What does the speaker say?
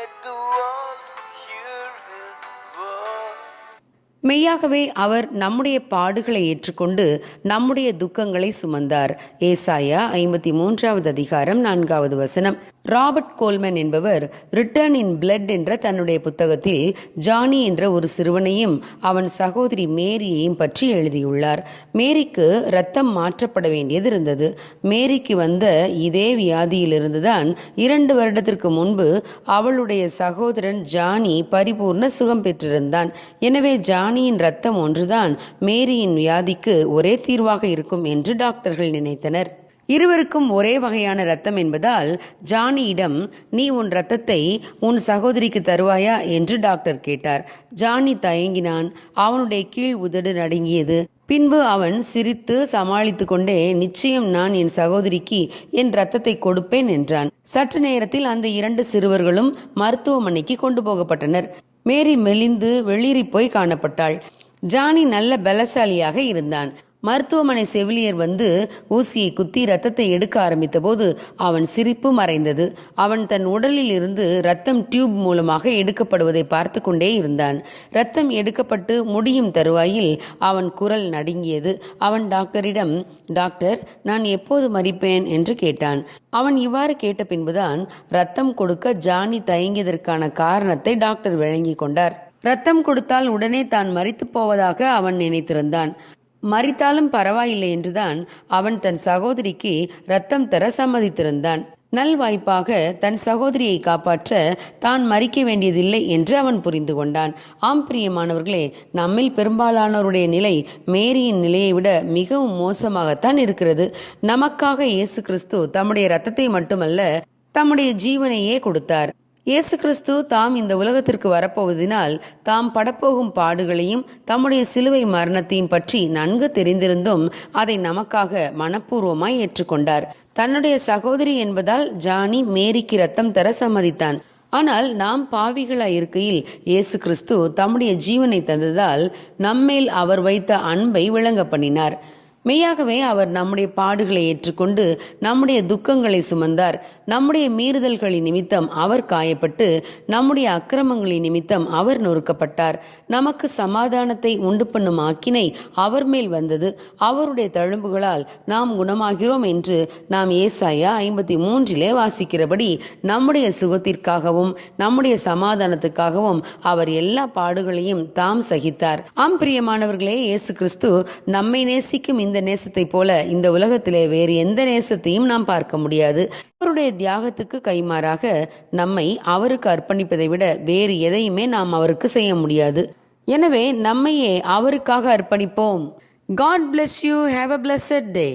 let go of. மெய்யாகவே அவர் நம்முடைய பாடுகளை ஏற்றுக்கொண்டு நம்முடைய துக்கங்களை சுமந்தார். ஏசாயா ஐம்பத்தி மூன்றாவது அதிகாரம் நான்காவது வசனம். ராபர்ட் கோல்மேன் என்பவர் ரிட்டர்ன் இன் பிளட் என்ற தன்னுடைய புத்தகத்தில் ஜானி என்ற ஒரு சிறுவனையும் அவன் சகோதரி மேரியையும் பற்றி எழுதியுள்ளார். மேரிக்கு ரத்தம் மாற்றப்பட வேண்டியது இருந்தது. மேரிக்கு வந்த இதே வியாதியிலிருந்துதான் இரண்டு வருடத்திற்கு முன்பு அவளுடைய சகோதரன் ஜானி பரிபூர்ண சுகம் பெற்றிருந்தான். எனவே ராணியின் ரத்தம் ஒன்றுதான் மேரியின் வியாதிக்கு ஒரே தீர்வாக இருக்கும் என்று டாக்டர்கள் நினைத்தனர். இருவருக்கும் ஒரே வகையான ரத்தம் என்பதால் ஜானியிடம் நீ உன் ரத்தத்தை உன் சகோதரிக்கு தருவாயா? என்று டாக்டர் கேட்டார். ஜானி தயங்கினான். அவனுடைய கீழ் உதடு நடுங்கியது. பின்பு அவன் சிரித்து சமாளித்து கொண்டே நிச்சயம் நான் என் சகோதரிக்கு என் ரத்தத்தை கொடுப்பேன் என்றான். சற்று நேரத்தில் அந்த இரண்டு சிறுவர்களும் மருத்துவமனைக்கு கொண்டு போகப்பட்டனர். மேரி மெலிந்து வெளிரி போய் காணப்பட்டாள். ஜானி நல்ல பலசாலியாக இருந்தான். மருத்துவமனை செவிலியர் வந்து ஊசியை குத்தி ரத்தத்தை எடுக்க ஆரம்பித்த போது அவன் சிரிப்பு மறைந்தது. அவன் தன் உடலில் இருந்து ரத்தம் டியூப் மூலமாக எடுக்கப்படுவதை பார்த்து கொண்டே இருந்தான். ரத்தம் எடுக்கப்பட்டு முடியும் தருவாயில் அவன் குரல் நடுங்கியது. அவன் டாக்டரிடம் டாக்டர் நான் எப்போது மறிப்பேன்? என்று கேட்டான். அவன் இவ்வாறு கேட்ட பின்புதான் ரத்தம் கொடுக்க ஜானி தயங்கியதற்கான காரணத்தை டாக்டர் விளங்கிக் கொண்டார். ரத்தம் கொடுத்தால் உடனே தான் மறித்து போவதாக அவன் நினைத்திருந்தான். மறித்தாலும் பரவாயில்லை என்றுதான் அவன் தன் சகோதரிக்கு ரத்தம் தர சம்மதித்திருந்தான். நல்வாய்ப்பாக தன் சகோதரியை காப்பாற்ற தான் மறிக்க வேண்டியதில்லை என்று அவன் புரிந்து கொண்டான். ஆம் பிரியமானவர்களே நம்மில் பெரும்பாலானோருடைய நிலை மேரியின் நிலையை விட மிகவும் மோசமாகத்தான் இருக்கிறது. நமக்காக இயேசு கிறிஸ்து தம்முடைய ரத்தத்தை மட்டுமல்ல தம்முடைய ஜீவனையே கொடுத்தார். இயேசு கிறிஸ்து தாம் இந்த உலகத்திற்கு வரப்போவதினால் தாம் படப்போகும் பாடுகளையும் தம்முடைய சிலுவை மரணத்தையும் பற்றி நன்கு தெரிந்திருந்தும் அதை நமக்காக மனப்பூர்வமாய் ஏற்றுக்கொண்டார். தன்னுடைய சகோதரி என்பதால் ஜானி மேரிக்கு ரத்தம் தர சம்மதித்தான். ஆனால் நாம் பாவிகளாய் இருக்கையில் இயேசு கிறிஸ்து தம்முடைய ஜீவனை தந்ததால் நம்மேல் அவர் வைத்த அன்பை விளங்க பண்ணினார். மெய்யாகவே அவர் நம்முடைய பாடுகளை ஏற்றுக்கொண்டு நம்முடைய துக்கங்களை சுமந்தார். நம்முடைய மீறுதல்களின் நிமித்தம் அவர் காயப்பட்டு நம்முடைய அக்கிரமங்களின் நிமித்தம் அவர் நொறுக்கப்பட்டார். நமக்கு சமாதானத்தை உண்டு பண்ணும் ஆக்கினை அவர் மேல் வந்தது. அவருடைய தழும்புகளால் நாம் குணமாகிறோம் என்று நாம் ஏசாயா ஐம்பத்தி மூன்றிலே வாசிக்கிறபடி நம்முடைய சுகத்திற்காகவும் நம்முடைய சமாதானத்துக்காகவும் அவர் எல்லா பாடுகளையும் தாம் சகித்தார். ஆம் பிரியமானவர்களே இயேசு கிறிஸ்து நம்மை நேசிக்கும் இந்த நேசத்தை போல இந்த உலகத்திலே வேறு எந்த நேசத்தையும் நாம் பார்க்க முடியாது. அவருடைய தியாகத்துக்கு கைமாறாக நம்மை அவருக்கு அர்ப்பணிப்பதை விட வேறு எதையுமே நாம் அவருக்கு செய்ய முடியாது. எனவே நம்மையே அவருக்காக அர்ப்பணிப்போம். God bless you have a blessed day